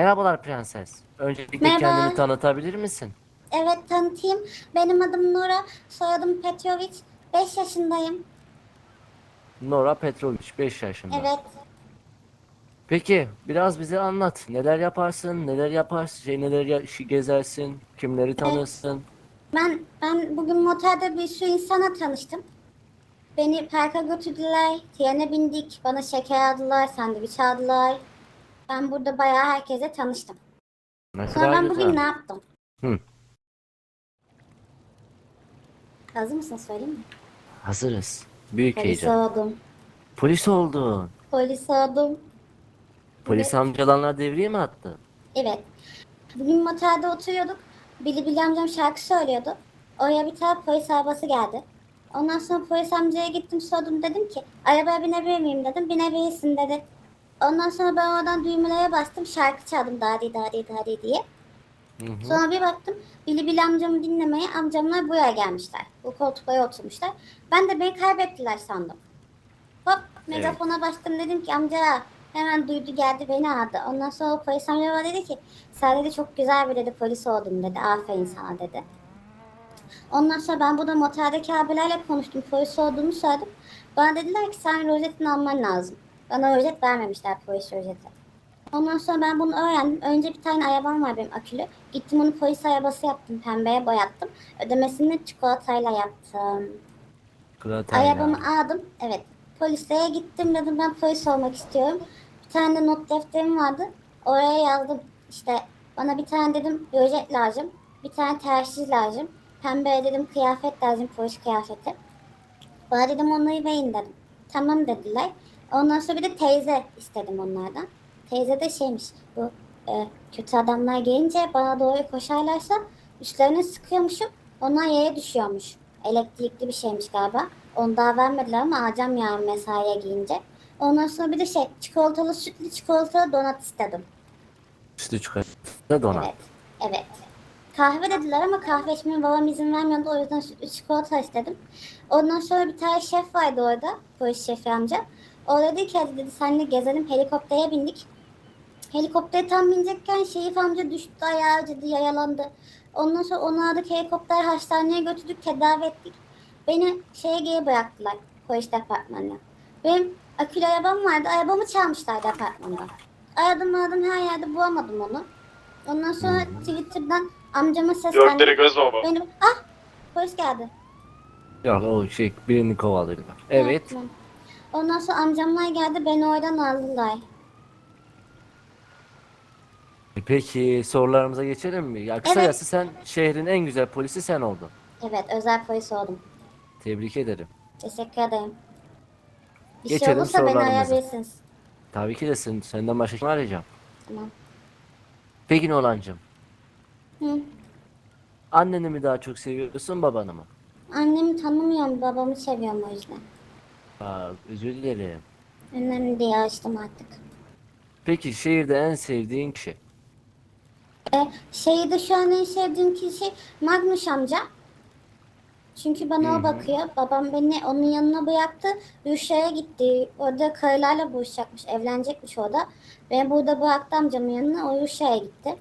Merhabalar prenses. Öncelikle Merhaba. kendini tanıtabilir misin? Evet tanıtayım. Benim adım Nora. Soyadım Petrovic. 5 yaşındayım. Nora Petrovic 5 yaşında. Evet. Peki biraz bize anlat. Neler yaparsın? Neler yaparsın? Şey neler ya- gezersin? Kimleri tanırsın? Ben ben bugün motelde bir sürü insana tanıştım. Beni parka götürdüler. Trene bindik. Bana şeker aldılar. Sandviç aldılar. Ben burada bayağı herkese tanıştım. Ne Sonra kadar ben bugün ne yaptım? Hı. Hazır mısın söyleyeyim mi? Hazırız. Büyük Polis heyecan. oldum. Polis oldun. Polis oldum. Polis amcalarına devriye mi attı? Evet. Bugün motelde oturuyorduk. Bili Bili amcam şarkı söylüyordu. Oraya bir tane polis arabası geldi. Ondan sonra polis amcaya gittim sordum dedim ki arabaya binebilir miyim dedim. Binebilirsin dedi. Ondan sonra ben oradan düğmelere bastım şarkı çaldım dadi dadi dadi diye. Hı hı. Sonra bir baktım Bili Bili amcamı dinlemeye amcamlar buraya gelmişler. Bu koltuklara oturmuşlar. Ben de beni kaybettiler sandım. Hop megafona bastım dedim ki amca hemen duydu geldi beni aradı. Ondan sonra o polis amca dedi ki sen dedi çok güzel bir dedi polis oldun dedi. Aferin sana dedi. Ondan sonra ben burada moteldeki abilerle konuştum. Polis olduğumu söyledim. Bana dediler ki sen rozetini alman lazım. Bana rozet vermemişler polis rozeti. Ondan sonra ben bunu öğrendim. Önce bir tane arabam var benim akülü. Gittim onu polis arabası yaptım. Pembeye boyattım. Ödemesini çikolatayla yaptım. Kıratayla. Arabamı aldım. Evet. Polisliğe gittim dedim ben polis olmak istiyorum. Bir tane de not defterim vardı. Oraya yazdım. İşte bana bir tane dedim rozet lazım. Bir tane tersiz lazım. Pembe dedim kıyafet lazım polis kıyafeti. Bana dedim onları verin dedim. Tamam dediler. Ondan sonra bir de teyze istedim onlardan. Teyze de şeymiş bu e, kötü adamlar gelince bana doğru koşarlarsa üstlerine sıkıyormuşum. Onlar yere düşüyormuş. Elektrikli bir şeymiş galiba. Onu daha vermediler ama alacağım yarın mesaiye giyince. Ondan sonra bir de şey çikolatalı sütlü çikolatalı donat istedim. Üstü çikolata donat. Evet. Evet. Kahve dediler ama kahve içmeye babam izin vermiyordu. O yüzden sütlü çikolata istedim. Ondan sonra bir tane şef vardı orada. Polis şefi amca. O dedi ki hadi dedi senle gezelim. Helikoptere bindik. Helikoptere tam binecekken Şerif amca düştü ayağı acıdı yayalandı. Ondan sonra onu aldık helikopter hastaneye götürdük tedavi ettik. Beni şeye geri bıraktılar polis departmanına. Benim akülü arabam vardı. Arabamı çalmışlar departmanda. Aradım aradım her yerde bulamadım onu. Ondan sonra Twitter'dan amcama seslendim. göz baba. Benim ah polis geldi. Yok o şey birini kovalıyorlar. Evet. tamam. Ondan sonra amcamlar geldi beni oradan aldılar. Peki sorularımıza geçelim mi? Ya kısacası sen şehrin en güzel polisi sen oldun. Evet özel polis oldum. Tebrik ederim. Teşekkür ederim. Bir şey Geçelim olursa beni sorularımıza. arayabilirsiniz. Tabii ki de sen, senden başka kim arayacağım? Tamam. Peki Nolancığım. Hı. Anneni mi daha çok seviyorsun babanı mı? Annemi tanımıyorum, babamı seviyorum o yüzden. Aa, özür dilerim. Önemli değil, açtım artık. Peki şehirde en sevdiğin kişi? E, şehirde şu an en sevdiğim kişi Magnus amca. Çünkü bana o bakıyor. Babam beni onun yanına bıraktı. Rüşa'ya gitti. Orada karılarla buluşacakmış. Evlenecekmiş orada. Beni burada bıraktı amcamın yanına. O Rüşa'ya gitti.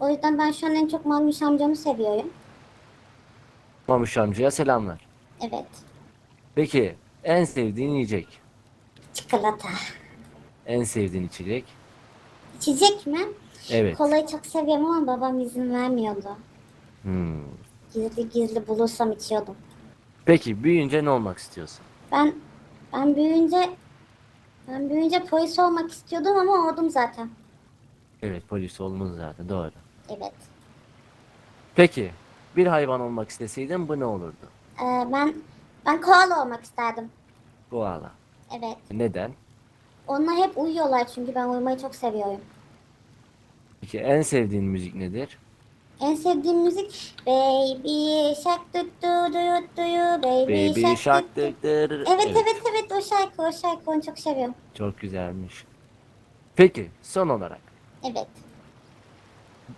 O yüzden ben şu an en çok Magnus amcamı seviyorum. Mamuş amcaya selamlar. Evet. Peki en sevdiğin yiyecek? Çikolata. En sevdiğin içecek? İçecek mi? Evet. Kolayı çok seviyorum ama babam izin vermiyordu. Hmm. Gizli gizli bulursam içiyordum. Peki büyüyünce ne olmak istiyorsun? Ben ben büyüyünce ben büyüyünce polis olmak istiyordum ama oldum zaten. Evet polis olmanız zaten doğru. Evet. Peki bir hayvan olmak isteseydin bu ne olurdu? Ee, ben ben koala olmak isterdim. Koala. Evet. Neden? Onlar hep uyuyorlar çünkü ben uyumayı çok seviyorum. Peki en sevdiğin müzik nedir? En sevdiğim müzik Baby Shark du du du du du Baby, Baby Shark, du, du. Evet evet evet o şarkı o şarkı onu çok seviyorum. Çok güzelmiş. Peki son olarak Evet.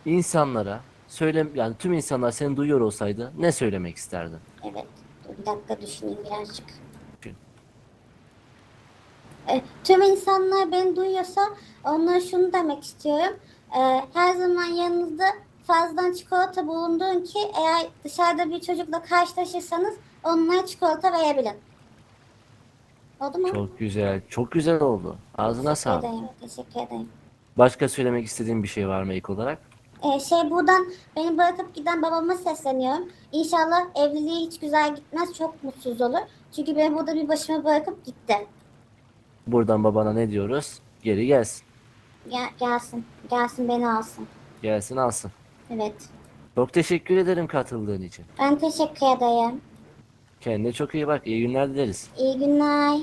insanlara söyle yani tüm insanlar seni duyuyor olsaydı ne söylemek isterdin? Evet. Bir dakika düşüneyim birazcık. E, tüm insanlar beni duyuyorsa onlara şunu demek istiyorum. Ee, her zaman yanınızda fazladan çikolata bulundurun ki eğer dışarıda bir çocukla karşılaşırsanız onlara çikolata verebilin. Oldu mu? Çok güzel. Çok güzel oldu. Ağzına Teşekkür sağlık. ederim. Teşekkür ederim. Başka söylemek istediğin bir şey var mı ilk olarak? Ee, şey buradan beni bırakıp giden babama sesleniyorum. İnşallah evliliği hiç güzel gitmez. Çok mutsuz olur. Çünkü beni burada bir başıma bırakıp gitti. Buradan babana ne diyoruz? Geri gelsin. Gel, gelsin. Gelsin beni alsın. Gelsin alsın. Evet. Çok teşekkür ederim katıldığın için. Ben teşekkür ederim. Kendine çok iyi bak. İyi günler dileriz. İyi günler.